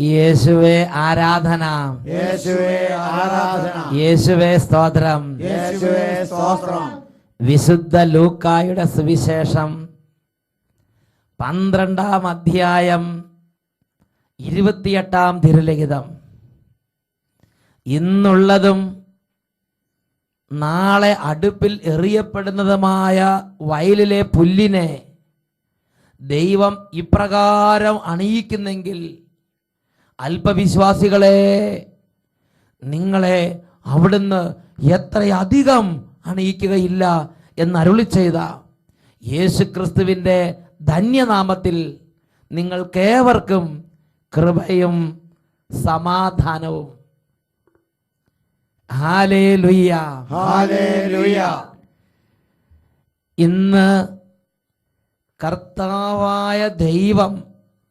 യേശുവേ ആരാധന. യേശുവേ ആരാധന. യേശുവേ സ്തോത്രം. യേശുവേ സ്തോത്രം. വിശുദ്ധ ലൂക്കായുടെ സുവിശേഷം പന്ത്രണ്ടാം അധ്യായം ഇരുപത്തിയെട്ടാം തിരുലിഖിതം. ഇന്നുള്ളതും നാളെ അടുപ്പിൽ എറിയപ്പെടുന്നതുമായ വയലിലെ പുല്ലിനെ ദൈവം ഇപ്രകാരം അണിയിക്കുന്നെങ്കിൽ അല്പവിശ്വാസികളെ നിങ്ങളെ അവിടുന്ന് എത്രയധികം അണിയിക്കുകയില്ല എന്ന് അരുളി ചെയ്ത യേശുക്രിസ്തുവിന്റെ ധന്യനാമത്തിൽ നിങ്ങൾക്കേവർക്കും കൃപയും സമാധാനവും. ഹാലേ ലുയ്യ ഹാലേ ലുയ്യ ഇന്ന് കർത്താവായ ദൈവം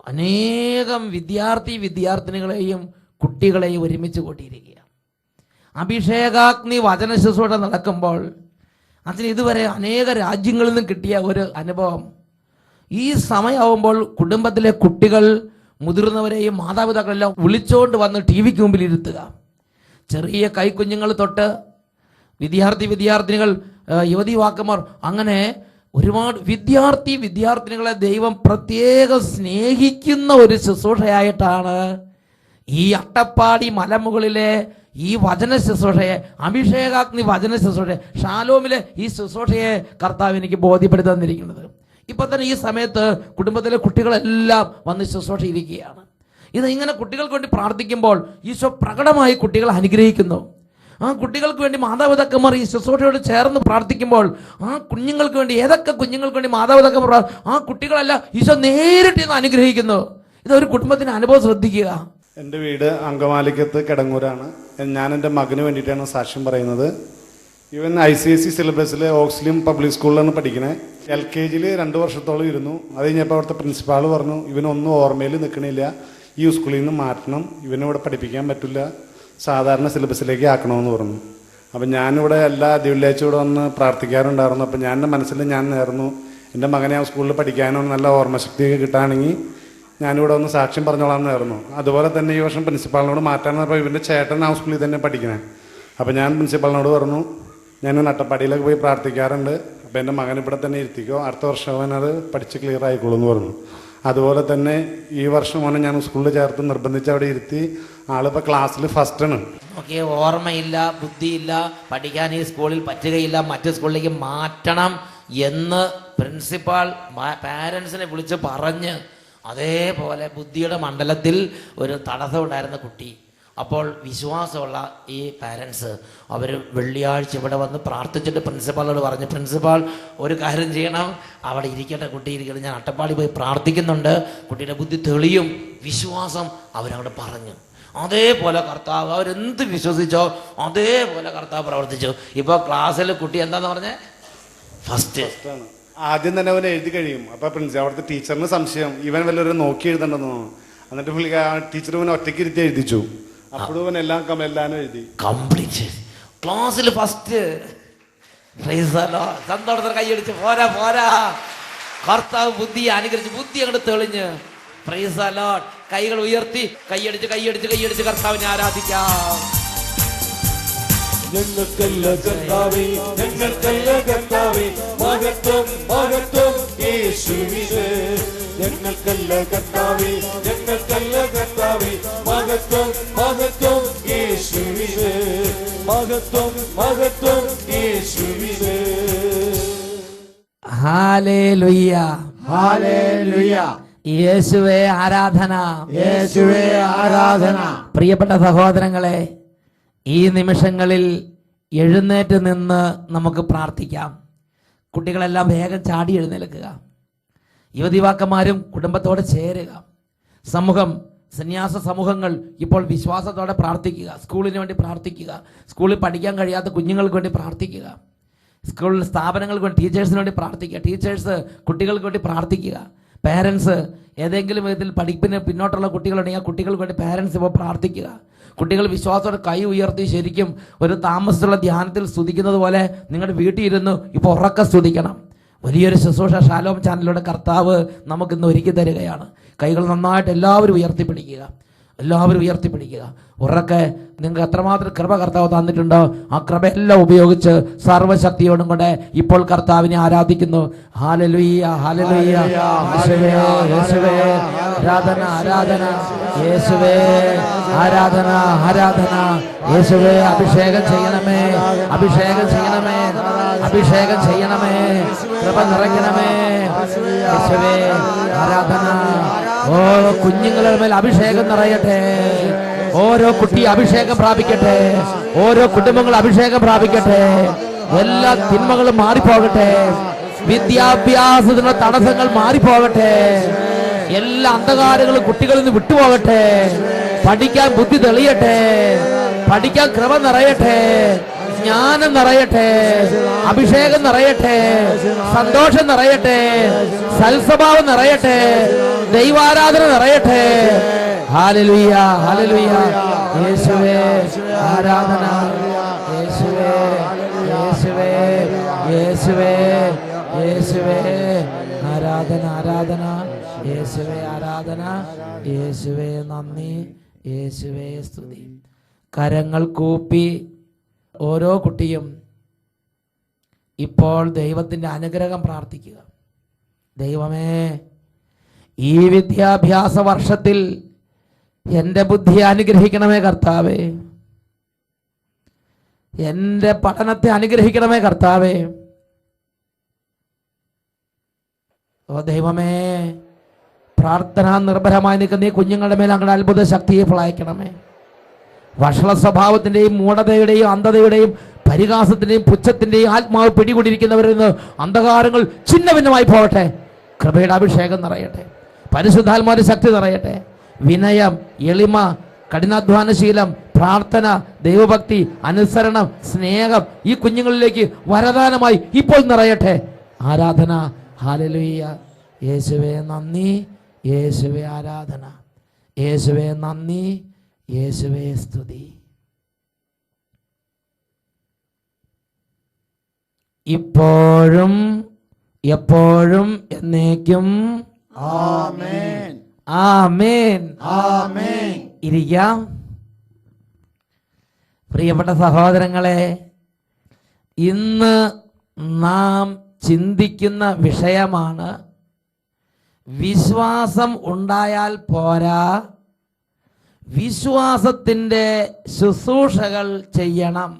അനേകം വിദ്യാർത്ഥി വിദ്യാർത്ഥിനികളെയും കുട്ടികളെയും ഒരുമിച്ച് കൂട്ടിയിരിക്കുക അഭിഷേകാഗ്നി വചന നടക്കുമ്പോൾ അതിന് ഇതുവരെ അനേക രാജ്യങ്ങളിൽ നിന്നും കിട്ടിയ ഒരു അനുഭവം. ഈ സമയമാവുമ്പോൾ കുടുംബത്തിലെ കുട്ടികൾ മുതിർന്നവരെയും മാതാപിതാക്കളെല്ലാം വിളിച്ചുകൊണ്ട് വന്ന് ടി വിക്ക് മുമ്പിൽ ഇരുത്തുക. ചെറിയ കൈക്കുഞ്ഞുങ്ങൾ തൊട്ട് വിദ്യാർത്ഥി വിദ്യാർത്ഥിനികൾ യുവതി വാക്കന്മാർ അങ്ങനെ ഒരുപാട് വിദ്യാർത്ഥി വിദ്യാർത്ഥിനികളെ ദൈവം പ്രത്യേകം സ്നേഹിക്കുന്ന ഒരു ശുശ്രൂഷയായിട്ടാണ് ഈ അട്ടപ്പാടി മലമുകളിലെ ഈ വചന ശുശ്രൂഷയെ അഭിഷേകാഗ്നി വചന ശുശ്രൂഷയെ ഷാലോമിലെ ഈ ശുശ്രൂഷയെ കർത്താവ് എനിക്ക് ബോധ്യപ്പെടുത്തി തന്നിരിക്കുന്നത്. ഇപ്പൊ തന്നെ ഈ സമയത്ത് കുടുംബത്തിലെ കുട്ടികളെല്ലാം വന്ന് ശുശ്രൂഷ ഇരിക്കുകയാണ് ഇത് ഇങ്ങനെ കുട്ടികൾക്ക് വേണ്ടി പ്രാർത്ഥിക്കുമ്പോൾ ഈശോ പ്രകടമായി കുട്ടികളെ അനുഗ്രഹിക്കുന്നു. ആ കുട്ടികൾക്ക് വേണ്ടി മാതാപിതാക്കന്മാർ ഈ ശുശ്രൂഷയോട് ചേർന്ന് പ്രാർത്ഥിക്കുമ്പോൾ ആ കുഞ്ഞുങ്ങൾക്ക് വേണ്ടി ഏതൊക്കെ കുഞ്ഞുങ്ങൾക്ക് വേണ്ടി മാതാപിതാക്കന്മാർ ആ കുട്ടികളല്ല ഈശോ നേരിട്ട് ഇന്ന് അനുഗ്രഹിക്കുന്നു. ഇത് ഒരു കുടുംബത്തിന് അനുഭവം ശ്രദ്ധിക്കുക. എന്റെ വീട് അങ്കമാലിക്കത്ത് കിടങ്ങൂരാണ്. ഞാൻ എന്റെ മകന് വേണ്ടിയിട്ടാണ് സാക്ഷ്യം പറയുന്നത്. ഇവൻ ഐ സി എസ് സി സിലബസിൽ ഓക്സിലിയം പബ്ലിക് സ്കൂളിലാണ് പഠിക്കണേ. എൽ കെ ജിയിൽ രണ്ട് വർഷത്തോളം ഇരുന്നു. അത് കഴിഞ്ഞപ്പോൾ അവിടുത്തെ പ്രിൻസിപ്പാൾ പറഞ്ഞു ഇവനൊന്നും ഓർമ്മയിൽ നിൽക്കണില്ല. ഈ സ്കൂളിൽ നിന്ന് മാറ്റണം. ഇവനിവിടെ പഠിപ്പിക്കാൻ പറ്റില്ല. സാധാരണ സിലബസിലേക്ക് ആക്കണമെന്ന് പറഞ്ഞു. അപ്പം ഞാനിവിടെ എല്ലാ വെള്ളിയാഴ്ച ഇവിടെ വന്ന് പ്രാർത്ഥിക്കാറുണ്ടായിരുന്നു. അപ്പം ഞാൻ എന്റെ മനസ്സിൽ ഞാൻ നേർന്നു. എന്റെ മകനെ ആ സ്കൂളിൽ പഠിക്കാനും നല്ല ഓർമ്മശക്തിയൊക്കെ കിട്ടുകയാണെങ്കിൽ ഞാനിവിടെ ഒന്ന് സാക്ഷ്യം പറഞ്ഞോളാം നേർന്നു. അതുപോലെ തന്നെ ഈ വർഷം പ്രിൻസിപ്പാളിനോട് മാറ്റാൻ പറഞ്ഞപ്പോൾ ഇവന്റെ ചേട്ടൻ ആ സ്കൂളിൽ തന്നെ പഠിക്കണേ. അപ്പം ഞാൻ പ്രിൻസിപ്പാളിനോട് പറഞ്ഞു ഞാൻ നട്ടപ്പാടിയിലൊക്കെ പോയി പ്രാർത്ഥിക്കാറുണ്ട്. അപ്പോൾ എന്റെ മകൻ ഇവിടെ തന്നെ ഇരുത്തിക്കോ. അടുത്ത വർഷം അവൻ അത് പഠിച്ച് ക്ലിയർ ആയിക്കോളൂ എന്ന് പറഞ്ഞു. അതുപോലെ തന്നെ ഈ വർഷം ഞാൻ സ്കൂളിൽ ചേർത്ത് നിർബന്ധിച്ച് അവിടെ ഇരുത്തി ആളിപ്പോൾ ക്ലാസ്സിൽ ഫസ്റ്റ് ആണ്. ഓക്കെ ഓർമ്മയില്ല ബുദ്ധിയില്ല പഠിക്കാൻ ഈ സ്കൂളിൽ പറ്റുകയില്ല മറ്റു സ്കൂളിലേക്ക് മാറ്റണം എന്ന് പ്രിൻസിപ്പാൾ പാരൻസിനെ വിളിച്ച് പറഞ്ഞ് അതേപോലെ ബുദ്ധിയുടെ മണ്ഡലത്തിൽ ഒരു തടസ്സം ഉണ്ടായിരുന്ന കുട്ടി. അപ്പോൾ വിശ്വാസമുള്ള ഈ പാരൻസ് അവർ വെള്ളിയാഴ്ച ഇവിടെ വന്ന് പ്രാർത്ഥിച്ചിട്ട് പ്രിൻസിപ്പാളോട് പറഞ്ഞു പ്രിൻസിപ്പാൾ ഒരു കാര്യം ചെയ്യണം. അവിടെ ഇരിക്കട്ടെ കുട്ടി ഇരിക്കട്ടെ. ഞാൻ അട്ടപ്പാടി പോയി പ്രാർത്ഥിക്കുന്നുണ്ട്. കുട്ടിയുടെ ബുദ്ധി തെളിയും. വിശ്വാസം അവരവിടെ പറഞ്ഞു. അതേപോലെ കർത്താവ് അവരെന്ത് വിശ്വസിച്ചോ അതേപോലെ കർത്താവ് പ്രവർത്തിച്ചു. ഇപ്പോൾ ക്ലാസ്സിൽ കുട്ടി എന്താന്ന് പറഞ്ഞേ? ഫസ്റ്റ് ആദ്യം തന്നെ അവൻ എഴുതി കഴിയും. അപ്പൊ പ്രിൻസിപ്പൽ അവിടുത്തെ ടീച്ചറിന് സംശയം. ഇവൻ വല്ലവരും നോക്കി എഴുതണ്ടെന്ന് എന്നിട്ട് പുള്ളി ടീച്ചർ ഇവൻ ഒറ്റയ്ക്ക് ഇരുത്തി എഴുതിച്ചു. അപ്പോഴും എല്ലാം എഴുതി. കംപ്ലീറ്റ് ക്ലാസ്സിൽ ഫസ്റ്റ് സന്തോഷത്തിന് കൈയടിച്ച് പോരാ പോരാ. കർത്താവ് ബുദ്ധി അനുകരിച്ച് ബുദ്ധി അങ്ങോട്ട് തെളിഞ്ഞ്. കൈകൾ ഉയർത്തി കൈയടിച്ച് കൈയടിച്ച് കൈയടിച്ച് കർത്താവിനെ ആരാധിക്കാം. ഞങ്ങൾക്കല്ല കർത്താവേ ഞങ്ങൾക്കല്ല കർത്താവേ. മഹത്വം മഹത്വം യേശുവിന് ഞങ്ങൾക്കല്ല കർത്താവേ ഞങ്ങൾക്കല്ല കർത്താവേ. മഹത്വം മഹത്വം യേശുവിന്. മഹത്വം മഹത്വം യേശുവിന്. യേശുവേ ആരാധന. യേശുവേ ആരാധന. പ്രിയപ്പെട്ട സഹോദരങ്ങളെ ഈ നിമിഷങ്ങളിൽ എഴുന്നേറ്റ് നിന്ന് നമുക്ക് പ്രാർത്ഥിക്കാം. കുട്ടികളെല്ലാം വേഗം ചാടി എഴുന്നേൽക്കുക. യുവതിവാക്കന്മാരും കുടുംബത്തോടെ ചേരുക. സമൂഹം സന്യാസ സമൂഹങ്ങൾ ഇപ്പോൾ വിശ്വാസത്തോടെ പ്രാർത്ഥിക്കുക. സ്കൂളിന് വേണ്ടി പ്രാർത്ഥിക്കുക. സ്കൂളിൽ പഠിക്കാൻ കഴിയാത്ത കുഞ്ഞുങ്ങൾക്ക് വേണ്ടി പ്രാർത്ഥിക്കുക. സ്കൂളിൽ സ്ഥാപനങ്ങൾക്ക് വേണ്ടി ടീച്ചേഴ്സിന് വേണ്ടി പ്രാർത്ഥിക്കുക. ടീച്ചേഴ്സ് കുട്ടികൾക്ക് വേണ്ടി പ്രാർത്ഥിക്കുക. പേരൻസ് ഏതെങ്കിലും വിധത്തിൽ പഠിപ്പിന് പിന്നോട്ടുള്ള കുട്ടികളുണ്ടെങ്കിൽ ആ കുട്ടികൾക്ക് വേണ്ടി പേരൻസ് ഇപ്പോൾ പ്രാർത്ഥിക്കുക. കുട്ടികൾ വിശ്വാസത്തോടെ കൈ ഉയർത്തി ശരിക്കും ഒരു താമസമുള്ള ധ്യാനത്തിൽ സ്തുതിക്കുന്നത് പോലെ നിങ്ങളുടെ വീട്ടിൽ ഇരുന്ന് ഇപ്പോൾ ഉറക്കം സ്തുതിക്കണം. വലിയൊരു ശുശ്രൂഷ ഷാലോം ചാനലിലൂടെ കർത്താവ് നമുക്കിന്ന് ഒരുക്കി തരികയാണ്. കൈകൾ നന്നായിട്ട് എല്ലാവരും ഉയർത്തിപ്പിടിക്കുക. എല്ലാവരും ഉയർത്തിപ്പിടിക്കുക. ഉറക്കെ നിങ്ങൾക്ക് എത്രമാത്രം കൃപ കർത്താവ് തന്നിട്ടുണ്ടോ ആ കൃപയെല്ലാം ഉപയോഗിച്ച് സർവശക്തിയോടും കൊണ്ട് ഇപ്പോൾ കർത്താവിനെ ആരാധിക്കുന്നു. ഹാലലുയ്യ ഹാലലുയ്യ യേശുവേ ആരാധന ആരാധന യേശുവേ ആരാധന ആരാധന യേശുവേ അഭിഷേകം ചെയ്യണമേ അഭിഷേകം ചെയ്യണമേ അഭിഷേകം ചെയ്യണമേ. കൃപ നിറയ്ക്കണമേ. യേശുവേ ആരാധന. ഓ കുഞ്ഞുങ്ങളുടെ മേൽ അഭിഷേകം നിറയട്ടെ. ഓരോ കുട്ടി അഭിഷേകം പ്രാപിക്കട്ടെ. ഓരോ കുടുംബങ്ങൾ അഭിഷേകം പ്രാപിക്കട്ടെ. എല്ലാ തിന്മകളും മാറിപ്പോകട്ടെ. വിദ്യാഭ്യാസത്തിനുള്ള തടസ്സങ്ങൾ മാറിപ്പോകട്ടെ. എല്ലാ അന്ധകാരങ്ങളും കുട്ടികളിൽ നിന്ന് വിട്ടുപോകട്ടെ. പഠിക്കാൻ ബുദ്ധി തെളിയട്ടെ. പഠിക്കാൻ ക്രമം നിറയട്ടെ. ജ്ഞാനം നിറയട്ടെ അഭിഷേകം നിറയട്ടെ സന്തോഷം നിറയട്ടെ സൽസ്വഭാവം നിറയട്ടെ ദൈവാരാധന നിറയട്ടെ. ഹാലലുയ്യ ഹാലലുയ്യ യേശുവേ ആരാധന. യേശുവേ യേശുവേ യേശുവേ യേശുവേ. ആരാധന ആരാധന. യേശുവേ ആരാധന. യേശുവേ നന്ദി. യേശുവേ സ്തുതി. കരങ്ങൾ കൂപ്പി ഓരോ കുട്ടിയും ഇപ്പോൾ ദൈവത്തിന്റെ അനുഗ്രഹം പ്രാർത്ഥിക്കുക. ദൈവമേ ഈ വിദ്യാഭ്യാസ വർഷത്തിൽ എന്റെ ബുദ്ധി അനുഗ്രഹിക്കണമേ കർത്താവേ. എന്റെ പഠനത്തെ അനുഗ്രഹിക്കണമേ കർത്താവേ. ഓ ദൈവമേ പ്രാർത്ഥന നിർഭരമായി നിൽക്കുന്ന ഈ കുഞ്ഞുങ്ങളുടെ മേൽ അങ്ങയുടെ അത്ഭുത ശക്തിയെ ഫളയക്കണമേ വഷള സ്വഭാവത്തിന്റെയും മൂഢതയുടെയും അന്ധതയുടെയും പരിഹാസത്തിന്റെയും പുച്ഛത്തിന്റെയും ആത്മാവ് പിടികൂടിയിരിക്കുന്നവരിൽ നിന്ന് അന്ധകാരങ്ങൾ ഛിന്ന ഭിന്നമായി പോകട്ടെ. കൃപയുടെ അഭിഷേകം നിറയട്ടെ. പരിശുദ്ധാത്മാവിന്റെ ശക്തി നിറയട്ടെ. വിനയം എളിമ കഠിനാധ്വാനശീലം പ്രാർത്ഥന ദൈവഭക്തി അനുസരണം സ്നേഹം ഈ കുഞ്ഞുങ്ങളിലേക്ക് വരദാനമായി ഇപ്പോൾ നിറയട്ടെ. ആരാധന. ഹാലലുയ്യ യേശുവേ നന്ദി. യേശുവേ ആരാധന. യേശുവേ നന്ദി. യേശുവേ സ്തുതി. ഇപ്പോഴും എപ്പോഴും എന്നേക്കും ആമേൻ. ആമേൻ. ആമേൻ. ഇരിക്കാം. പ്രിയപ്പെട്ട സഹോദരങ്ങളെ ഇന്ന് നാം ചിന്തിക്കുന്ന വിഷയമാണ് വിശ്വാസം ഉണ്ടായാൽ പോരാ വിശ്വാസത്തിന്റെ ശുശ്രൂഷകൾ ചെയ്യണം.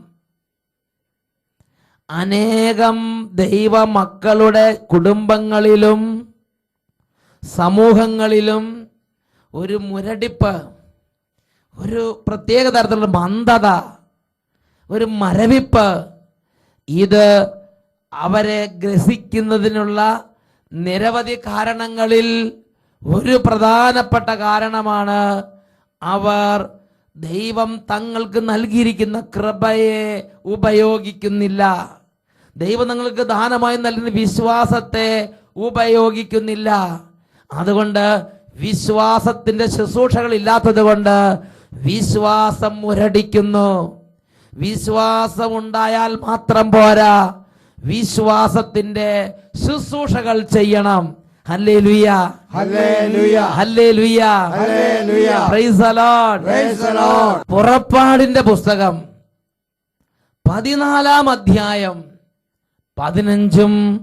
അനേകം ദൈവമക്കളുടെ കുടുംബങ്ങളിലും സമൂഹങ്ങളിലും ഒരു മുരടിപ്പ് ഒരു പ്രത്യേക തരത്തിലുള്ള മന്ദത ഒരു മരവിപ്പ് ഇത് അവരെ ഗ്രസിക്കുന്നതിനുള്ള നിരവധി കാരണങ്ങളിൽ ഒരു പ്രധാനപ്പെട്ട കാരണമാണ് അവർ ദൈവം തങ്ങൾക്ക് നൽകിയിരിക്കുന്ന കൃപയെ ഉപയോഗിക്കുന്നില്ല. ദൈവം തങ്ങൾക്ക് ദാനമായി നൽകുന്ന വിശ്വാസത്തെ ഉപയോഗിക്കുന്നില്ല. അതുകൊണ്ട് വിശ്വാസത്തിന്റെ ശുശ്രൂഷകൾ ഇല്ലാത്തത് കൊണ്ട് വിശ്വാസം മുരടിക്കുന്നു വിശ്വാസം ഉണ്ടായാൽ മാത്രം പോരാ. വിശ്വാസത്തിന്റെ ശുശ്രൂഷകൾ ചെയ്യണം. പുറപ്പാടിന്റെ പുസ്തകം. പതിനാലാം അധ്യായം. പതിനഞ്ചും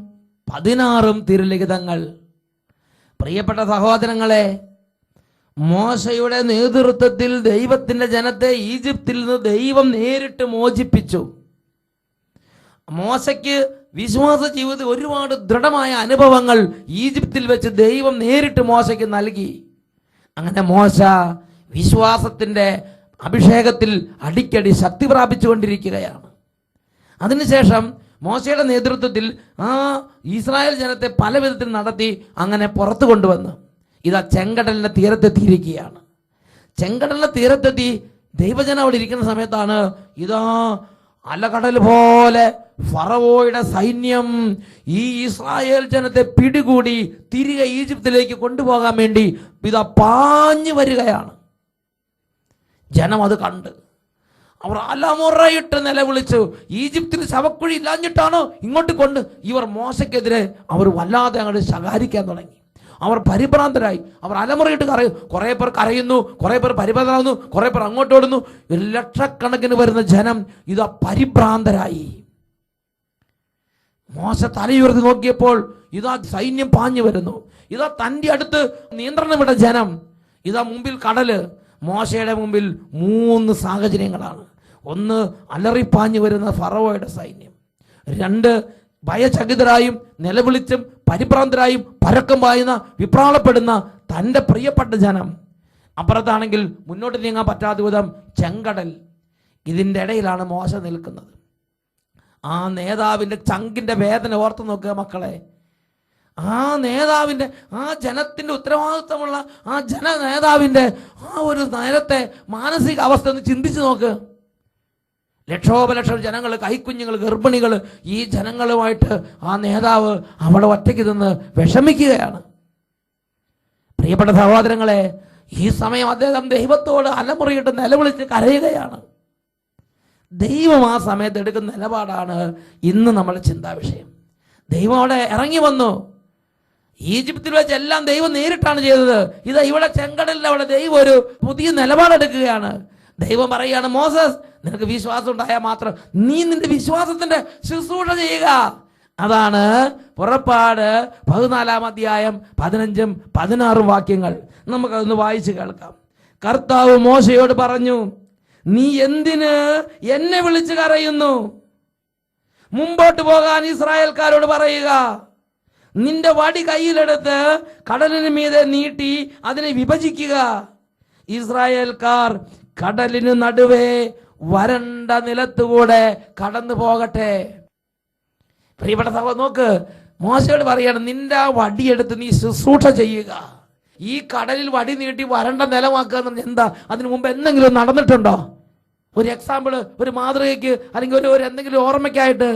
പതിനാറും തിരുലിഖിതങ്ങൾ. പ്രിയപ്പെട്ട സഹോദരങ്ങളെ മോശയുടെ നേതൃത്വത്തിൽ ദൈവത്തിന്റെ ജനത്തെ ഈജിപ്തിൽ നിന്ന് ദൈവം നേരിട്ട് മോചിപ്പിച്ചു. മോശയ്ക്ക് വിശ്വാസ ജീവിതത്തിൽ ഒരുപാട് ദൃഢമായ അനുഭവങ്ങൾ ഈജിപ്തിൽ വെച്ച് ദൈവം നേരിട്ട് മോശയ്ക്ക് നൽകി. അങ്ങനെ മോശ വിശ്വാസത്തിന്റെ അഭിഷേകത്തിൽ അടിക്കടി ശക്തി പ്രാപിച്ചുകൊണ്ടിരിക്കുകയാണ്. അതിനുശേഷം മോശയുടെ നേതൃത്വത്തിൽ ആ ഇസ്രായേൽ ജനത്തെ പല വിധത്തിൽ നടത്തി അങ്ങനെ പുറത്തു കൊണ്ടുവന്നു ഇതാ ചെങ്കടലിന്റെ തീരത്തെത്തിയിരിക്കുകയാണ്. ചെങ്കടലിന്റെ തീരത്തെത്തി ദൈവജനം അവിടെ ഇരിക്കുന്ന സമയത്താണ് ഇതാ അലകടൽ പോലെ ഫറവോയുടെ സൈന്യം ഈ ഇസ്രായേൽ ജനത്തെ പിടികൂടി തിരികെ ഈജിപ്തിലേക്ക് കൊണ്ടുപോകാൻ വേണ്ടി ഇതാ പാഞ്ഞു വരികയാണ്. ജനം അത് കണ്ട്. അവർ അലമുറയിട്ട് നിലവിളിച്ചു ഈജിപ്തിന് ശവക്കുഴി ഇല്ലാഞ്ഞിട്ടാണോ ഇങ്ങോട്ട് കൊണ്ട്? ഇവർ മോശയ്ക്കെതിരെ അവർ വല്ലാതെ അങ്ങോട്ട് ശകാരിക്കാൻ തുടങ്ങി. അവർ പരിഭ്രാന്തരായി. അവർ അലമുറയിട്ട് കറയും കുറേ പേർ കരയുന്നു കുറേ പേർ പരിഭ്രാന്തരാകുന്നു കുറേ പേർ അങ്ങോട്ട് ഓടുന്നു ലക്ഷക്കണക്കിന് വരുന്ന ജനം ഇതാ പരിഭ്രാന്തരായി. മോശ തലയുയർത്തി നോക്കിയപ്പോൾ ഇതാ സൈന്യം പാഞ്ഞു വരുന്നു. ഇതാ തന്റെ അടുത്ത് നിയന്ത്രണം വിട ജനം. ഇതാ മുമ്പിൽ കടൽ. മോശയുടെ മുമ്പിൽ മൂന്ന് സാഹചര്യങ്ങളാണ്. ഒന്ന് അലറിപ്പാഞ്ഞു വരുന്ന ഫറവോയുടെ സൈന്യം. രണ്ട് ഭയചകിതരായും നിലവിളിച്ചും പരിഭ്രാന്തരായും പരക്കം പായുന്ന വിപ്രാളപ്പെടുന്ന തന്റെ പ്രിയപ്പെട്ട ജനം. അപ്പുറത്താണെങ്കിൽ മുന്നോട്ട് നീങ്ങാൻ പറ്റാത്ത വിധം ചെങ്കടൽ. ഇതിന്റെ ഇടയിലാണ് മോശ നിൽക്കുന്നത്. ആ നേതാവിന്റെ ചങ്കിന്റെ വേദന ഓർത്ത് നോക്കുക മക്കളെ. ആ നേതാവിന്റെ ആ ജനത്തിന്റെ ഉത്തരവാദിത്വമുള്ള ആ ജന നേതാവിന്റെ ആ ഒരു നേരത്തെ മാനസിക അവസ്ഥ ഒന്ന് ചിന്തിച്ചു നോക്ക്. ലക്ഷോപലക്ഷം ജനങ്ങൾ കൈക്കുഞ്ഞുങ്ങൾ ഗർഭിണികൾ ഈ ജനങ്ങളുമായിട്ട് ആ നേതാവ് അവിടെ ഒറ്റയ്ക്ക് നിന്ന് വിഷമിക്കുകയാണ്. പ്രിയപ്പെട്ട സഹോദരങ്ങളെ ഈ സമയം അദ്ദേഹം ദൈവത്തോട് അലമുറിയിട്ട് നിലവിളിച്ച് കരയുകയാണ്. ദൈവം ആ സമയത്ത് എടുക്കുന്ന നിലപാടാണ് ഇന്ന് നമ്മുടെ ചിന്താ വിഷയം ദൈവം അവിടെ ഇറങ്ങി വന്നു. ഈജിപ്തിൽ വെച്ച് എല്ലാം ദൈവം നേരിട്ടാണ് ചെയ്തത്. ഇത് ഇവിടെ ചെങ്കടലിൽ അവിടെ ദൈവം ഒരു പുതിയ നിലപാടെടുക്കുകയാണ്. ദൈവം പറയുകയാണ് മോസസ് നിനക്ക് വിശ്വാസം ഉണ്ടായാൽ മാത്രം നീ നിന്റെ വിശ്വാസത്തിന്റെ ശുശ്രൂഷ ചെയ്യുക. അതാണ് പുറപ്പാട് പതിനാലാം അധ്യായം പതിനഞ്ചും പതിനാറും വാക്യങ്ങൾ. നമുക്കതൊന്ന് വായിച്ച് കേൾക്കാം. കർത്താവ് മോശയോട് പറഞ്ഞു നീ എന്തിന് എന്നെ വിളിച്ച് കരയുന്നു? മുമ്പോട്ട് പോകാൻ ഇസ്രായേൽക്കാരോട് പറയുക. നിന്റെ വടി കയ്യിലെടുത്ത് കടലിന് മീതെ നീട്ടി അതിനെ വിഭജിക്കുക. ഇസ്രായേൽക്കാർ കടലിന് നടുവേ വരണ്ട നിലത്തുകൂടെ കടന്നു പോകട്ടെ. പ്രിയപ്പെട്ട നോക്ക് മോശയോട് പറയാണ് നിന്റെ ആ വടിയെടുത്ത് നീ ശുശ്രൂഷ ചെയ്യുക. ഈ കടലിൽ വടി നീട്ടി വരണ്ട നിലമാക്കുക എന്ന് പറഞ്ഞാൽ എന്താ? അതിനു മുമ്പ് എന്തെങ്കിലും നടന്നിട്ടുണ്ടോ? ഒരു എക്സാമ്പിൾ ഒരു മാതൃകയ്ക്ക് അല്ലെങ്കിൽ ഒരു ഒരു എന്തെങ്കിലും ഓർമ്മയ്ക്കായിട്ട്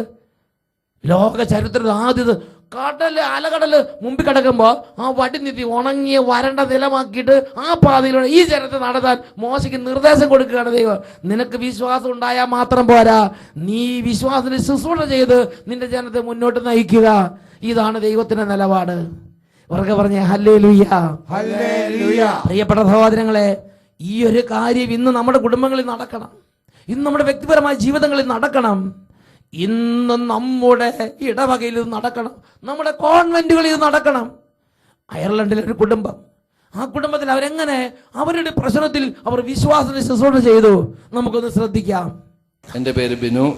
ലോക ചരിത്രത്തിൽ ആദ്യത് കടൽ അലകടൽ മുമ്പിൽ കിടക്കുമ്പോൾ ആ വടി നീട്ടി ഉണങ്ങിയ വരണ്ട നിലമാക്കിയിട്ട് ആ പാതയിലൂടെ ഈ ജനത്തെ നടത്താൻ മോശയ്ക്ക് നിർദ്ദേശം കൊടുക്കുകയാണ് ദൈവം. നിനക്ക് വിശ്വാസം ഉണ്ടായാൽ മാത്രം പോരാ. നീ വിശ്വാസത്തിന് ശുശ്രൂഷ ചെയ്ത് നിന്റെ ജനത്തെ മുന്നോട്ട് നയിക്കുക. ഇതാണ് ദൈവത്തിന്റെ നിലപാട്. ഉറക്കെ പറഞ്ഞ ഹല്ലേ ഹല്ലേലൂയ. പ്രിയപ്പെട്ട സഹോദരങ്ങളെ ഈ ഒരു കാര്യം ഇന്ന് നമ്മുടെ കുടുംബങ്ങളിൽ നടക്കണം. ഇന്ന് നമ്മുടെ വ്യക്തിപരമായ ജീവിതങ്ങളിൽ നടക്കണം. ഇന്ന് നമ്മുടെ ഇടവകയിൽ ഇത് നടക്കണം. നമ്മുടെ കോൺവെന്റുകളിൽ ഇത് നടക്കണം. അയർലൻഡിലെ ഒരു കുടുംബം. ആ കുടുംബത്തിൽ അവരെങ്ങനെ? അവരുടെ പ്രശ്നത്തിൽ അവർ വിശ്വാസത്തിന് ശുശ്രൂഷ ചെയ്തു. നമുക്കൊന്ന് ശ്രദ്ധിക്കാം. എന്റെ പേര് ബിനു.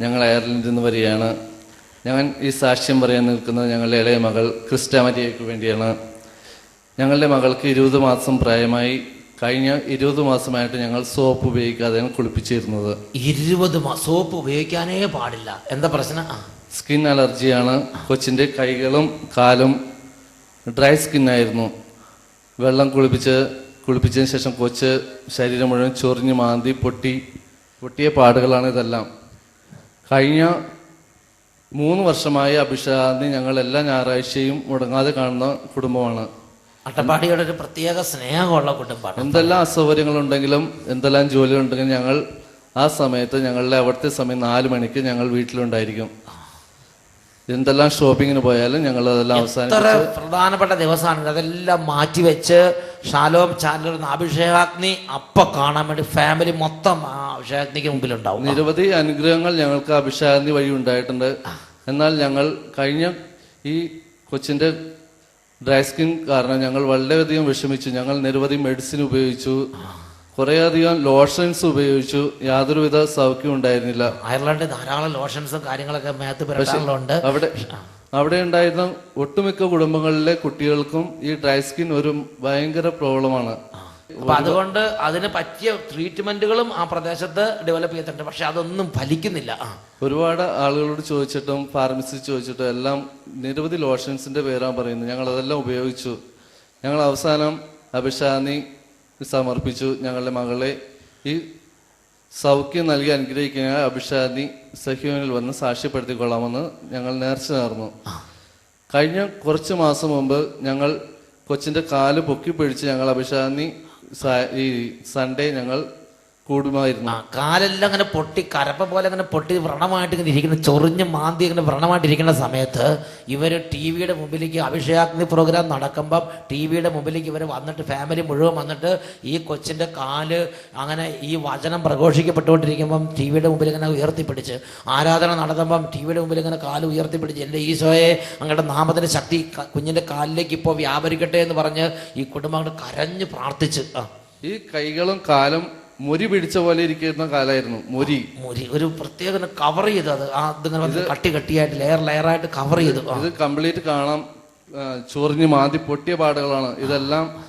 ഞങ്ങൾ അയർലൻഡിൽ നിന്ന് വരികയാണ്. ഞാൻ ഈ സാക്ഷ്യം പറയാൻ നിൽക്കുന്നത് ഞങ്ങളുടെ ഇളയ മകൾ ക്രിസ്റ്റാമരിയയ്ക്ക് വേണ്ടിയാണ്. ഞങ്ങളുടെ മകൾക്ക് ഇരുപത് മാസം പ്രായമായി. കഴിഞ്ഞ ഇരുപത് മാസമായിട്ട് ഞങ്ങൾ സോപ്പ് ഉപയോഗിക്കാതെയാണ് കുളിപ്പിച്ചിരുന്നത്. ഇരുപത് സോപ്പ് ഉപയോഗിക്കാനേ പാടില്ല. എന്താ പ്രശ്നം? സ്കിൻ അലർജിയാണ്. കൊച്ചിന്റെ കൈകളും കാലും ഡ്രൈ സ്കിൻ ആയിരുന്നു. വെള്ളം കുളിപ്പിച്ച് കുളിപ്പിച്ചതിന് ശേഷം കൊച്ച് ശരീരം മുഴുവൻ ചൊറിഞ്ഞ് മാന്തി പൊട്ടി പൊട്ടിയ പാടുകളാണ് ഇതെല്ലാം. കഴിഞ്ഞ മൂന്ന് വർഷമായി അഭിഷാദിനെ ഞങ്ങൾ എല്ലാ ഞായറാഴ്ചയും മുടങ്ങാതെ കാണുന്ന കുടുംബമാണ്. അട്ടപ്പാടിയുടെ ഒരു പ്രത്യേക സ്നേഹമുള്ള കുടുംബമാണ്. എന്തെല്ലാം അസൗകര്യങ്ങളുണ്ടെങ്കിലും എന്തെല്ലാം ജോലികളുണ്ടെങ്കിലും ഞങ്ങൾ ആ സമയത്ത് ഞങ്ങളുടെ അവിടുത്തെ സമയം നാല് മണിക്ക് ഞങ്ങൾ വീട്ടിലുണ്ടായിരിക്കും. എന്തെല്ലാം ഷോപ്പിങ്ങിന് പോയാലും ഞങ്ങൾ അതെല്ലാം അവസാനം അവസാനിപ്പിച്ച് പ്രധാനപ്പെട്ട ദിവസമാണ് അതെല്ലാം മാറ്റിവെച്ച് ഷാലോം ചാനൽ അഭിഷേകാഗ്നി അപ്പ കാണാൻ വേണ്ടി ഫാമിലി മൊത്തം ആ അഭിഷേകാഗ്നിക്ക് മുമ്പിലുണ്ടാവും. നിരവധി അനുഗ്രഹങ്ങൾ ഞങ്ങൾക്ക് അഭിഷേകാഗ്നി വഴി ഉണ്ടായിട്ടുണ്ട്. എന്നാൽ ഞങ്ങൾ കഴിഞ്ഞ ഈ കൊച്ചിന്റെ ഡ്രൈ സ്കിൻ കാരണം ഞങ്ങൾ വളരെയധികം വിഷമിച്ചു. ഞങ്ങൾ നിരവധി മെഡിസിൻ ഉപയോഗിച്ചു. കുറേയധികം ലോഷൻസ് ഉപയോഗിച്ചു. യാതൊരുവിധ സൗഖ്യം ഉണ്ടായിരുന്നില്ല. അയർലൻഡിൽ ധാരാളം ലോഷൻസും കാര്യങ്ങളൊക്കെ മേത്ത് അവിടെ അവിടെ ഉണ്ടായിരുന്ന ഒട്ടുമിക്ക കുടുംബങ്ങളിലെ കുട്ടികൾക്കും ഈ ഡ്രൈ സ്കിൻ ഒരു ഭയങ്കര പ്രോബ്ലമാണ്. അപ്പൊ അതുകൊണ്ട് അതിന് പറ്റിയ ട്രീറ്റ്മെന്റുകളും ആ പ്രദേശത്ത് ഡെവലപ്പ് ചെയ്തിട്ടുണ്ട്. പക്ഷെ അതൊന്നും ഫലിക്കുന്നില്ല. ഒരുപാട് ആളുകളോട് ചോദിച്ചിട്ടും ഫാർമസി ചോദിച്ചിട്ടും എല്ലാം നിരവധി ലോഷൻസിന്റെ പേരാണ് പറയുന്നത്. ഞങ്ങൾ അതെല്ലാം ഉപയോഗിച്ചു. ഞങ്ങൾ അവസാനം അഭിഷാനി സമർപ്പിച്ചു ഞങ്ങളുടെ മകളെ. ഈ സൗഖ്യം നൽകി അനുഗ്രഹിക്കുന്ന അഭിഷാദി സഹ്യോനിൽ വന്ന് സാക്ഷ്യപ്പെടുത്തിക്കൊള്ളാമെന്ന് ഞങ്ങൾ നേർച്ച നേർന്നു. കഴിഞ്ഞ കുറച്ച് മാസം മുമ്പ് ഞങ്ങൾ കൊച്ചിന്റെ കാൽ പൊക്കി പിടിച്ച് ഞങ്ങൾ അഭിഷാദി ഈ സൺഡേ ഞങ്ങൾ കൂടുമായിരുന്നു. ആ കാലെല്ലാം അങ്ങനെ പൊട്ടി കരപ്പ പോലെ അങ്ങനെ പൊട്ടി വ്രണമായിട്ട് ഇങ്ങനെ ഇരിക്കുന്ന ചൊറിഞ്ഞ് മാന്തി ഇങ്ങനെ വ്രണമായിട്ടിരിക്കുന്ന സമയത്ത് ഇവർ ടി വിയുടെ മുമ്പിലേക്ക് അഭിഷേകാഗ്നി പ്രോഗ്രാം നടക്കുമ്പം ടി വിയുടെ മുമ്പിലേക്ക് ഇവർ വന്നിട്ട് ഫാമിലി മുഴുവൻ വന്നിട്ട് ഈ കൊച്ചിന്റെ കാൽ അങ്ങനെ ഈ വചനം പ്രഘോഷിക്കപ്പെട്ടുകൊണ്ടിരിക്കുമ്പം ടി വിയുടെ മുമ്പിൽ ഇങ്ങനെ ഉയർത്തിപ്പിടിച്ച് ആരാധന നടത്തുമ്പം ടി വിയുടെ മുമ്പിൽ ഇങ്ങനെ കാൽ ഉയർത്തിപ്പിടിച്ച് എന്റെ ഈശോയെ അങ്ങയുടെ നാമത്തിന്റെ ശക്തി കുഞ്ഞിന്റെ കാലിലേക്ക് ഇപ്പോൾ വ്യാപരിക്കട്ടെ എന്ന് പറഞ്ഞ് ഈ കുടുംബം അങ്ങോട്ട് കരഞ്ഞ് പ്രാർത്ഥിച്ച്. ആ. ഈ കൈകളും കാലും മുരി പിടിച്ച പോലെ ഇരിക്കുന്ന കാലായിരുന്നു. മുരി. മുരി. ഒരു പ്രത്യേക കവർ ചെയ്ത് അത്. ആ ഇതിങ്ങനെ കട്ടി കട്ടിയായിട്ട് ലെയർ ലെയറായിട്ട് കവർ ചെയ്തു. ഇത് കംപ്ലീറ്റ് കാണാം. ചൊറിഞ്ഞ് മാന്തി പൊട്ടിയ പാടുകളാണ്. ഇതെല്ലാം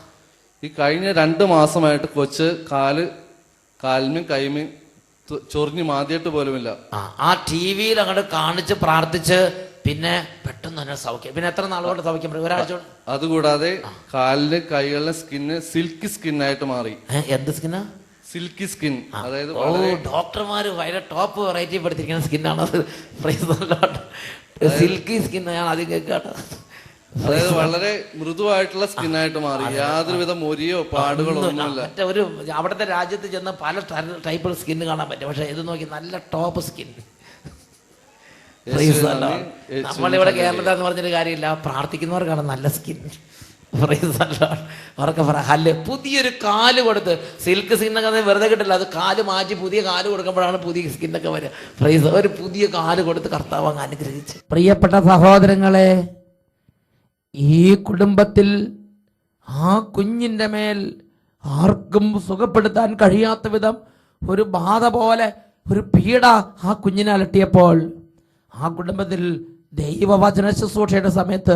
ഈ കഴിഞ്ഞ രണ്ട് മാസമായിട്ട് കൊച്ച് കാൽ കാലിനും കൈമയും തു- ചൊറിഞ്ഞ് മാന്തിയിട്ട് പോലുമില്ല. ആ ആ ടി വിയിൽ അങ്ങോട്ട് കാണിച്ച് പ്രാർത്ഥിച്ച് പിന്നെ പെട്ടെന്ന് തന്നെ സൗഖ്യം. പിന്നെ എത്ര നാളുകൊണ്ട് സൗഖ്യം? ഒരാഴ്ച അതുകൂടാതെ കാലിന് കൈകളിലെ സ്കിന്ന് സിൽക്കി സ്കിന്നായിട്ട് മാറി. എന്ത് സ്കിന്നാ സിൽക്കി സ്കിൻ. അതായത് ഓ ഡോക്ടർമാര് വളരെ ടോപ്പ് വെറൈറ്റി പെടുത്തിരിക്കുന്ന സ്കിൻ ആണ് സിൽക്കി സ്കിൻ ഞാൻ ആദ്യം കേൾക്കാട്ടോ. അതായത് വളരെ മൃദുവായിട്ടുള്ള സ്കിൻ ആയിട്ട് മാറി. യാതൊരുവിധ മൊരിയോ പാടുകളോ ഒന്നുമില്ല മറ്റേ ഒരു അവിടുത്തെ രാജ്യത്ത് ചെന്ന പല ടൈപ്പ് സ്കിൻ കാണാൻ പറ്റും. പക്ഷെ ഇത് നോക്കി നല്ല ടോപ്പ് സ്കിൻ. നമ്മളിവിടെ കേരളത്തിൽ എന്ന് പറഞ്ഞൊരു കാര്യമില്ല. പ്രാർത്ഥിക്കുന്നവർക്കാണ് നല്ല സ്കിൻ. അവർക്ക് പറ ഹല്ല് പുതിയൊരു കാൽ കൊടുത്ത്. സിൽക്ക് സ്കിന്നൊക്കെ വെറുതെ കിട്ടില്ല. അത് കാൽ മാറ്റി പുതിയ കാൽ കൊടുക്കുമ്പോഴാണ് പുതിയ സ്കിന്നൊക്കെ വരിക. പ്രൈസ് ഒരു പുതിയ കാൽ കൊടുത്ത് കർത്താവ് അങ്ങ് അനുഗ്രഹിച്ച്. പ്രിയപ്പെട്ട സഹോദരങ്ങളെ ഈ കുടുംബത്തിൽ ആ കുഞ്ഞിന്റെ മേൽ ആർക്കും സുഖപ്പെടുത്താൻ കഴിയാത്ത വിധം ഒരു ബാധ പോലെ ഒരു പീഡ ആ കുഞ്ഞിനെ അലട്ടിയപ്പോൾ ആ കുടുംബത്തിൽ ദൈവവചന ശുശ്രൂഷയുടെ സമയത്ത്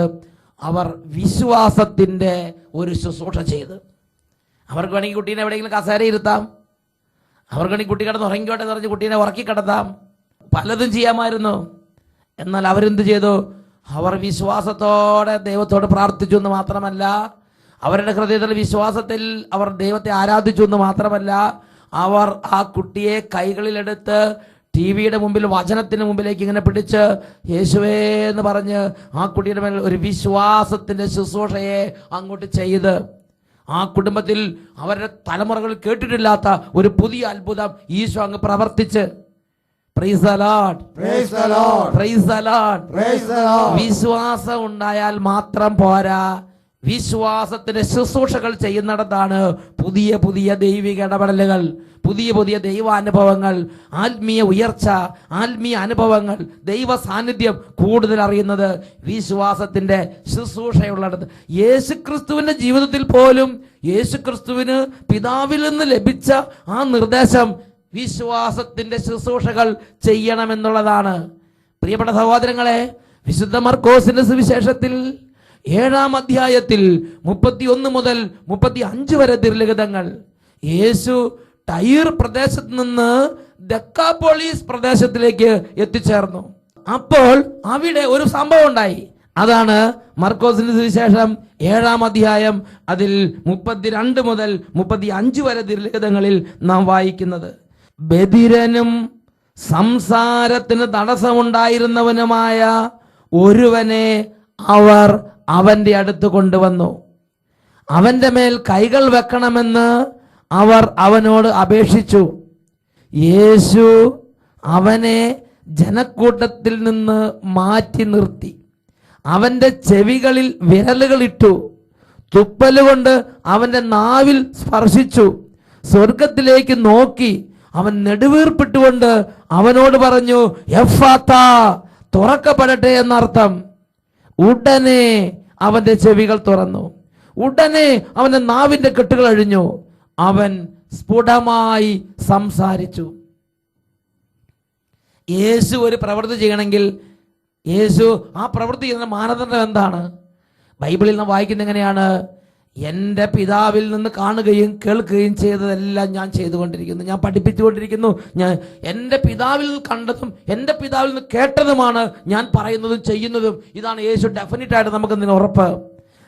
അവർ വിശ്വാസത്തിന്റെ ഒരു ശുശ്രൂഷ ചെയ്ത്. അവർക്ക് വേണമെങ്കിൽ കുട്ടീനെ എവിടെയെങ്കിലും കസേര ഇരുത്താം. അവർക്ക് വേണമെങ്കിൽ കുട്ടി കിടന്ന് ഉറങ്ങിക്കോട്ടെ എന്ന് പറഞ്ഞ് കുട്ടീനെ ഉറക്കി കിടത്താം. പലതും ചെയ്യാമായിരുന്നു. എന്നാൽ അവരെന്ത് ചെയ്തു? അവർ വിശ്വാസത്തോടെ ദൈവത്തോട് പ്രാർത്ഥിച്ചു എന്ന് മാത്രമല്ല അവരുടെ ഹൃദയത്തിൽ വിശ്വാസത്തിൽ അവർ ദൈവത്തെ ആരാധിച്ചു എന്ന് മാത്രമല്ല അവർ ആ കുട്ടിയെ കൈകളിലെടുത്ത് ടി വിയുടെ മുമ്പിൽ വചനത്തിന് മുമ്പിലേക്ക് ഇങ്ങനെ പിടിച്ച് യേശുവേ എന്ന് പറഞ്ഞ് ആ കുട്ടിയുടെ മേൽ ഒരു വിശ്വാസത്തിന്റെ ശുശ്രൂഷയെ അങ്ങോട്ട് ചെയ്ത് ആ കുടുംബത്തിൽ അവരുടെ തലമുറകൾ കേട്ടിട്ടില്ലാത്ത ഒരു പുതിയ അത്ഭുതം ഈശോ അങ്ങ് പ്രവർത്തിച്ച്. വിശ്വാസം ഉണ്ടായാൽ മാത്രം പോരാ. വിശ്വാസത്തിന്റെ ശുശ്രൂഷകൾ ചെയ്യുന്നിടത്താണ് പുതിയ പുതിയ ദൈവിക ഇടപെടലുകൾ പുതിയ പുതിയ ദൈവാനുഭവങ്ങൾ ആത്മീയ ഉയർച്ച ആത്മീയ അനുഭവങ്ങൾ ദൈവ സാന്നിധ്യം കൂടുതൽ അറിയുന്നത് വിശ്വാസത്തിന്റെ ശുശ്രൂഷയുള്ളിടത്ത്. യേശുക്രിസ്തുവിന്റെ ജീവിതത്തിൽ പോലും യേശുക്രിസ്തുവിന് പിതാവിൽ നിന്ന് ലഭിച്ച ആ നിർദ്ദേശം വിശ്വാസത്തിന്റെ ശുശ്രൂഷകൾ ചെയ്യണമെന്നുള്ളതാണ്. പ്രിയപ്പെട്ട സഹോദരങ്ങളെ വിശുദ്ധ മർക്കോസിന്റെ സുവിശേഷത്തിൽ ഏഴാം അധ്യായത്തിൽ മുപ്പത്തി ഒന്ന് മുതൽ മുപ്പത്തി അഞ്ച് വരെ ദുർലിഖിതങ്ങൾ യേശു ടൈർ പ്രദേശത്ത് നിന്ന് ദക്കാപോളീസ് പ്രദേശത്തിലേക്ക് എത്തിച്ചേർന്നു. അപ്പോൾ അവിടെ ഒരു സംഭവം ഉണ്ടായി. അതാണ് മർക്കോസിന് സുവിശേഷം ഏഴാം അധ്യായം അതിൽ മുപ്പത്തിരണ്ട് മുതൽ മുപ്പത്തി അഞ്ച് വരെ ദുർലിഖിതങ്ങളിൽ നാം വായിക്കുന്നത്. ബദിരനും സംസാരത്തിന് തടസ്സമുണ്ടായിരുന്നവനുമായ ഒരുവനെ അവർ അവന്റെ അടുത്ത് കൊണ്ടുവന്നു. അവന്റെ മേൽ കൈകൾ വെക്കണമെന്ന് അവർ അവനോട് അപേക്ഷിച്ചു. യേശു അവനെ ജനക്കൂട്ടത്തിൽ നിന്ന് മാറ്റി നിർത്തി. അവന്റെ ചെവികളിൽ വിരലുകൾ ഇട്ടു. തുപ്പലുകൊണ്ട് അവന്റെ നാവിൽ സ്പർശിച്ചു. സ്വർഗത്തിലേക്ക് നോക്കി അവൻ നെടുവീർപ്പിട്ടുകൊണ്ട് അവനോട് പറഞ്ഞു എഫാത്ത തുറക്കപ്പെടട്ടെ എന്നർത്ഥം. ഉടനെ അവന്റെ ചെവികൾ തുറന്നു. ഉടനെ അവന്റെ നാവിന്റെ കെട്ടുകൾ അഴിഞ്ഞു. അവൻ സ്ഫുടമായി സംസാരിച്ചു. യേശു ഒരു പ്രവൃത്തി ചെയ്യണമെങ്കിൽ യേശു ആ പ്രവൃത്തി ചെയ്യുന്ന മാനദണ്ഡം എന്താണ്? ബൈബിളിൽ നാം വായിക്കുന്ന എങ്ങനെയാണ്? എന്റെ പിതാവിൽ നിന്ന് കാണുകയും കേൾക്കുകയും ചെയ്തതെല്ലാം ഞാൻ ചെയ്തുകൊണ്ടിരിക്കുന്നു. ഞാൻ പഠിപ്പിച്ചുകൊണ്ടിരിക്കുന്നു. ഞാൻ എന്റെ പിതാവിൽ കണ്ടതും എന്റെ പിതാവിൽ നിന്ന് കേട്ടതുമാണ് ഞാൻ പറയുന്നതും ചെയ്യുന്നതും. ഇതാണ് യേശു ഡെഫിനറ്റ് ആയിട്ട് നമുക്ക് ഇതിന് ഉറപ്പ്.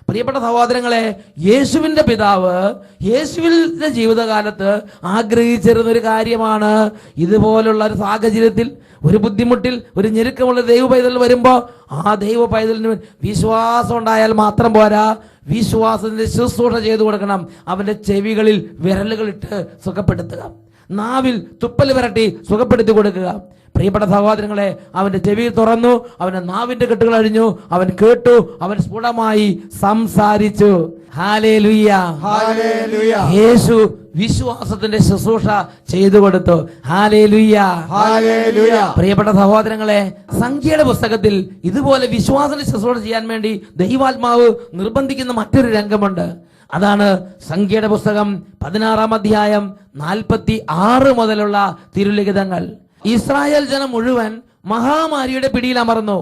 പ്രിയപ്പെട്ട സഹോദരങ്ങളെ യേശുവിന്റെ പിതാവ് യേശുവിന്റെ ജീവിതകാലത്ത് ആഗ്രഹിച്ചിരുന്ന ഒരു കാര്യമാണ്. ഇതുപോലുള്ള ഒരു സാഹചര്യത്തിൽ ഒരു ബുദ്ധിമുട്ടിൽ ഒരു ഞെരുക്കമുള്ള ദൈവ പൈതൽ വരുമ്പോൾ ആ ദൈവ പൈതലിന് വിശ്വാസം ഉണ്ടായാൽ മാത്രം പോരാ. വിശ്വാസത്തിന്റെ ശുശ്രൂഷ ചെയ്തു കൊടുക്കണം. അവന്റെ ചെവികളിൽ വിരലുകളിട്ട് സുഖപ്പെടുത്തുക. നാവിൽ തുപ്പൽ വരട്ടി സുഖപ്പെടുത്തി കൊടുക്കുക. പ്രിയപ്പെട്ട സഹോദരങ്ങളെ അവന്റെ ചെവി തുറന്നു അവന്റെ നാവിന്റെ കെട്ടുകൾ അഴിഞ്ഞു അവൻ കേട്ടു അവൻ സ്ഫുടമായി സംസാരിച്ചു. ഹാലേലുയ്യ ഹല്ലേലൂയ യേശു വിശ്വാസത്തിന്റെ ശുശ്രൂഷ ചെയ്തു കൊടുത്തു. പ്രിയപ്പെട്ട സഹോദരങ്ങളെ സംഖ്യയുടെ പുസ്തകത്തിൽ ഇതുപോലെ വിശ്വാസന ശുശ്രൂഷ ചെയ്യാൻ വേണ്ടി ദൈവാത്മാവ് നിർബന്ധിക്കുന്ന മറ്റൊരു രംഗമുണ്ട്. അതാണ് സംഖ്യയുടെ പുസ്തകം പതിനാറാം അധ്യായം നാൽപ്പത്തി ആറ് മുതലുള്ള തിരുലിഖിതങ്ങൾ. ഇസ്രായേൽ ജനം മുഴുവൻ മഹാമാരിയുടെ പിടിയിൽ അമർന്നു.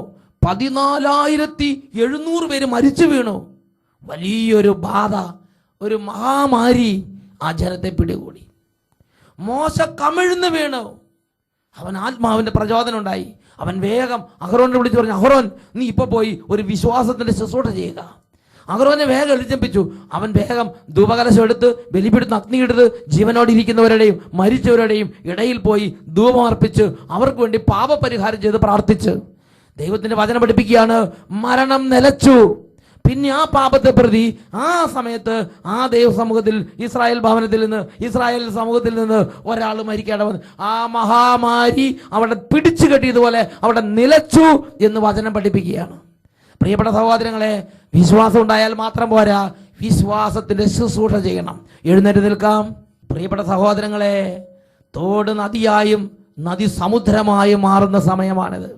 പതിനാലായിരത്തി എഴുന്നൂറ് പേര് മരിച്ചു വീണു. വലിയൊരു ബാധ ഒരു മഹാമാരി ആ ജനത്തെ പിടികൂടി. മോശ കമിഴ്ന്ന് വീണു. അവൻ ആത്മാവിന്റെ പ്രചോദനം ഉണ്ടായി അവൻ വേഗം അഹ്റോനെ വിളിച്ചു പറഞ്ഞു അഹ്റോൻ നീ ഇപ്പോൾ പോയി ഒരു വിശ്വാസത്തിന്റെ ശുശ്രൂഷ ചെയ്യുക. അഹ്റോനെ വേഗം എളിച്ചപ്പിച്ചു അവൻ വേഗം ധൂപകലശം എടുത്ത് ബലിപിടുത്ത് അഗ്നിയെടുത്ത് ജീവനോട് ഇരിക്കുന്നവരുടെയും മരിച്ചവരുടെയും ഇടയിൽ പോയി ധൂപമർപ്പിച്ച് അവർക്ക് വേണ്ടി പാപപരിഹാരം ചെയ്ത് പ്രാർത്ഥിച്ച് ദൈവത്തിന്റെ വചനം പഠിപ്പിക്കുകയാണ് മരണം നിലച്ചു. പിന്നെ ആ പാപത്തെ പ്രതി ആ സമയത്ത് ആ ദൈവസമൂഹത്തിൽ ഇസ്രായേൽ ഭവനത്തിൽ നിന്ന് ഇസ്രായേൽ സമൂഹത്തിൽ നിന്ന് ഒരാൾ മരിക്കേണ്ട വന്നു ആ മഹാമാരി അവിടെ പിടിച്ചു കെട്ടിയതുപോലെ അവിടെ നിലച്ചു എന്ന് വചനം പഠിപ്പിക്കുകയാണ്. പ്രിയപ്പെട്ട സഹോദരങ്ങളെ വിശ്വാസം ഉണ്ടായാൽ മാത്രം പോരാ വിശ്വാസത്തിന്റെ ശുശ്രൂഷ ചെയ്യണം. എഴുന്നേറ്റ് നിൽക്കാം. പ്രിയപ്പെട്ട സഹോദരങ്ങളെ തോട് നദിയായും നദി സമുദ്രമായും മാറുന്ന സമയമാണിത്.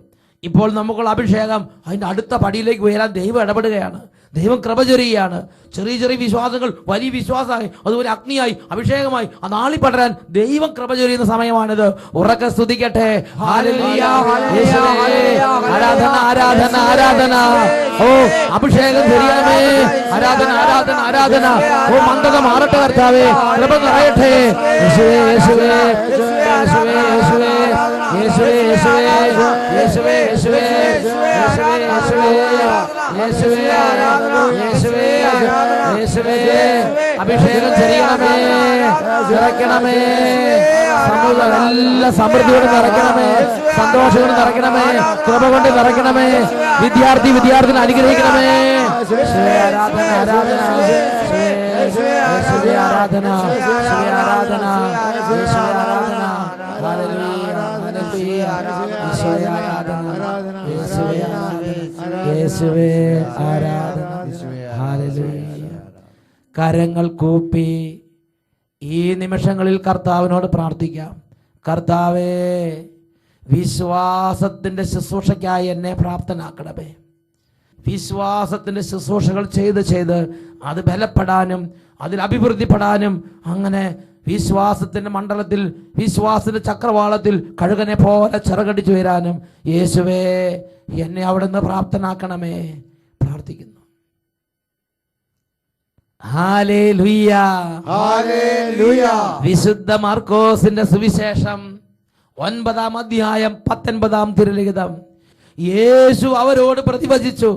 ഇപ്പോൾ നമുക്കുള്ള അഭിഷേകം അതിന്റെ അടുത്ത പടിയിലേക്ക് ഉയരാൻ ദൈവം ഇടപെടുകയാണ്. ദൈവം കൃപ ചൊരിയുകയാണ്. ചെറിയ ചെറിയ വിശ്വാസങ്ങൾ വലിയ വിശ്വാസമായി അതുപോലെ അഗ്നിയായി അഭിഷേകമായി ആ നാളി പടരാൻ ദൈവം കൃപ ചൊരിയുന്ന സമയമാണിത്. ഉറക്കെ സ്തുതിക്കട്ടെ. ആരാധന ആരാധന ആരാധന. ഓ അഭിഷേകം ചൊരിയണമേ ആരാധന ആരാധന ആരാധന. ഓ മന്ദത മാറട്ടെ കർത്താവേ. കൃപ നിറയട്ടെ. യേശുവേ യേശുവേ യേശുവേ യേശുവേ. അഭിഷേകം ചെയ്യണമേ നിറയ്ക്കണമേ നല്ല സമൃദ്ധിയോട് നിറയ്ക്കണമേ സന്തോഷത്തോട് നിറയ്ക്കണമേ കൃപ കൊണ്ട് നിറയ്ക്കണമേ വിദ്യാർത്ഥി വിദ്യാർത്ഥിനെ അനുഗ്രഹിക്കണമേ ആരാധന ആരാധന ആരാധന ആരാധന കരങ്ങൾ കൂപ്പി ഈ നിമിഷങ്ങളിൽ കർത്താവിനോട് പ്രാർത്ഥിക്കാം. കർത്താവേ വിശ്വാസത്തിന്റെ ശുശ്രൂഷയ്ക്കായി എന്നെ പ്രാപ്തനാക്കണമേ. വിശ്വാസത്തിന്റെ ശുശ്രൂഷകൾ ചെയ്ത് ചെയ്ത് അത് ബലപ്പെടാനും അതിൽ അഭിവൃദ്ധിപ്പെടാനും അങ്ങനെ വിശ്വാസത്തിന്റെ മണ്ഡലത്തിൽ വിശ്വാസത്തിന്റെ ചക്രവാളത്തിൽ കഴുകനെ പോലെ ചിറകടിച്ചു വരാനും യേശുവേ എന്നെ അവിടുന്ന് പ്രാപ്തനാക്കണമേ പ്രാർത്ഥിക്കുന്നു. വിശുദ്ധ മാർക്കോസിന്റെ സുവിശേഷം ഒൻപതാം അധ്യായം പത്തൊൻപതാം തിരുലിഖിതം. യേശു അവരോട് പ്രതിഭജിച്ചു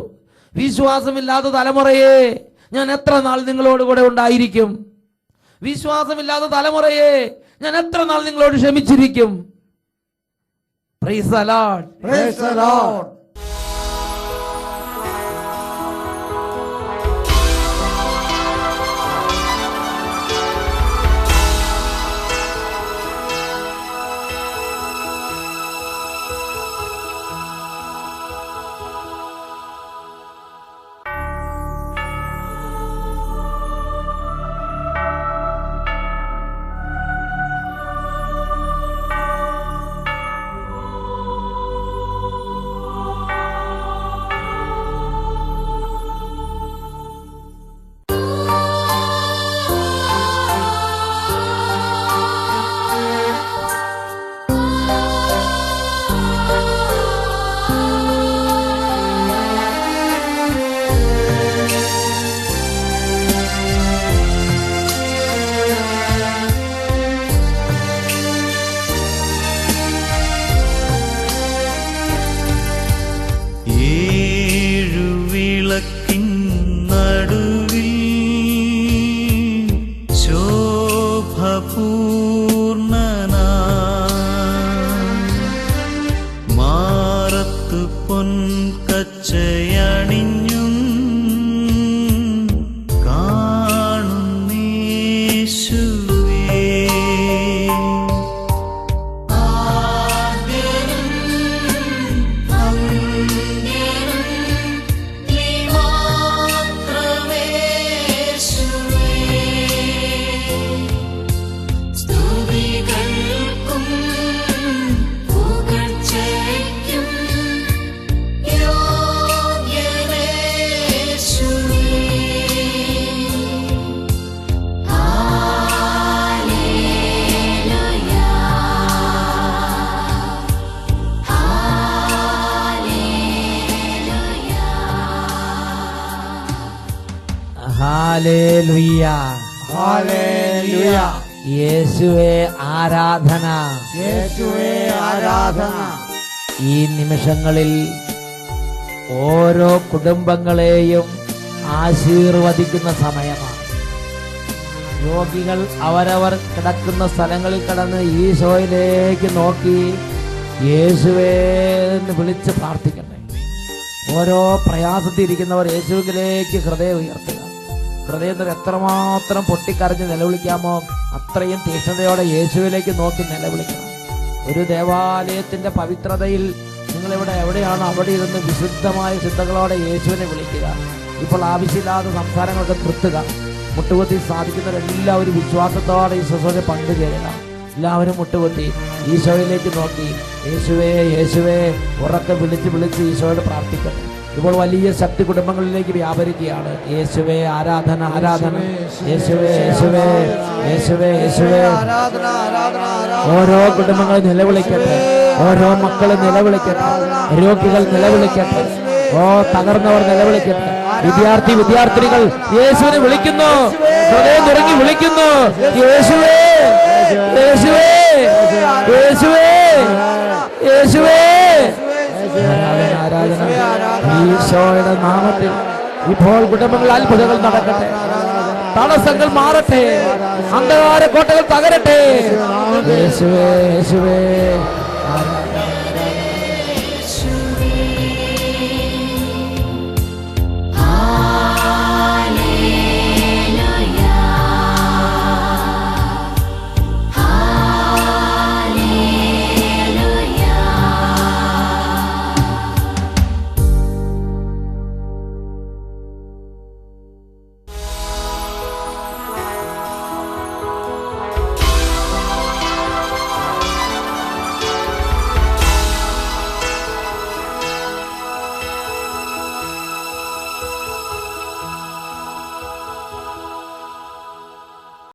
വിശ്വാസമില്ലാത്ത തലമുറയെ ഞാൻ എത്ര നാൾ നിങ്ങളോട് കൂടെ ഉണ്ടായിരിക്കും? വിശ്വാസമില്ലാത്ത തലമുറയെ ഞാൻ എത്ര നാൾ നിങ്ങളോട് ക്ഷമിച്ചിരിക്കും? Praise Lord praise the hallelujah യേശുവേ ആരാധന. യേശുവേ ആരാധന. ഈ നിമിഷങ്ങളിൽ ഓരോ കുടുംബങ്ങളെയും ആശീർവദിക്കുന്ന സമയമാണ്. രോഗികൾ അവരവർ കിടക്കുന്ന സ്ഥലങ്ങളിൽ കിടന്ന് ഈശോയിലേക്ക് നോക്കി യേശുവേ എന്ന് വിളിച്ച് പ്രാർത്ഥിക്കട്ടെ. ഓരോ പ്രയാസത്തിരിക്കുന്നവർ യേശുവിലേക്ക് ഹൃദയം ഉയർത്തുക. ഹൃദയത്തിൽ എത്രമാത്രം പൊട്ടിക്കരഞ്ഞ് നിലവിളിക്കാമോ അത്രയും തീഷ്ണതയോടെ യേശുവിലേക്ക് നോക്കി നിലവിളിക്കണം. ഒരു ദേവാലയത്തിന്റെ പവിത്രതയിൽ നിങ്ങൾ ഇവിടെ എവിടെയാണോ അവിടെ ഇരുന്ന് വിശുദ്ധമായ ചിന്തകളോടെ യേശുവിനെ വിളിക്കുക. ഇപ്പോൾ ആവശ്യമില്ലാതെ സംസാരങ്ങളൊക്കെ നിർത്തുക. മുട്ടുകുത്തി സാധിക്കുന്നവരെല്ലാവരും വിശ്വാസത്തോടെ ഈ ശുശ്രൂഷ പങ്കുചേരുക എല്ലാവരും മുട്ടുകുത്തി ഈശോയിലേക്ക് നോക്കി. യേശുവേ യേശുവേ ഉറക്കെ വിളിച്ച് വിളിച്ച് ഈശോയോട് പ്രാർത്ഥിക്കണം ഇപ്പോൾ വലിയ ശക്തി കുടുംബങ്ങളിലേക്ക് വ്യാപരിക്കുകയാണ്. യേശുവേ ആരാധന ആരാധന. യേശുവേ യേശുവേ യേശുവേ യേശുവേ. ഓരോ കുടുംബങ്ങളും നിലവിളിക്കട്ടെ. ഓരോ മക്കളും നിലവിളിക്കട്ടെ. രോഗികൾ നിലവിളിക്കട്ടെ. ഓ തകർന്നവർ നിലവിളിക്കട്ടെ. വിദ്യാർത്ഥി വിദ്യാർത്ഥിനികൾ യേശുവിനെ വിളിക്കുന്നു. ഹൃദയം തുടങ്ങി വിളിക്കുന്നു. യേശുവേ യേശുവേ യേശുവേ യേശുവേ. ആരാധന ആരാധന. ഈശോയുടെ നാമത്തിൽ ഇപ്പോൾ കുടുംബങ്ങൾ അത്ഭുതങ്ങൾ നടക്കട്ടെ. തടസ്സങ്ങൾ മാറട്ടെ. അന്ധകാര കോട്ടകൾ തകരട്ടെ. യേശുവേ യേശുവേ.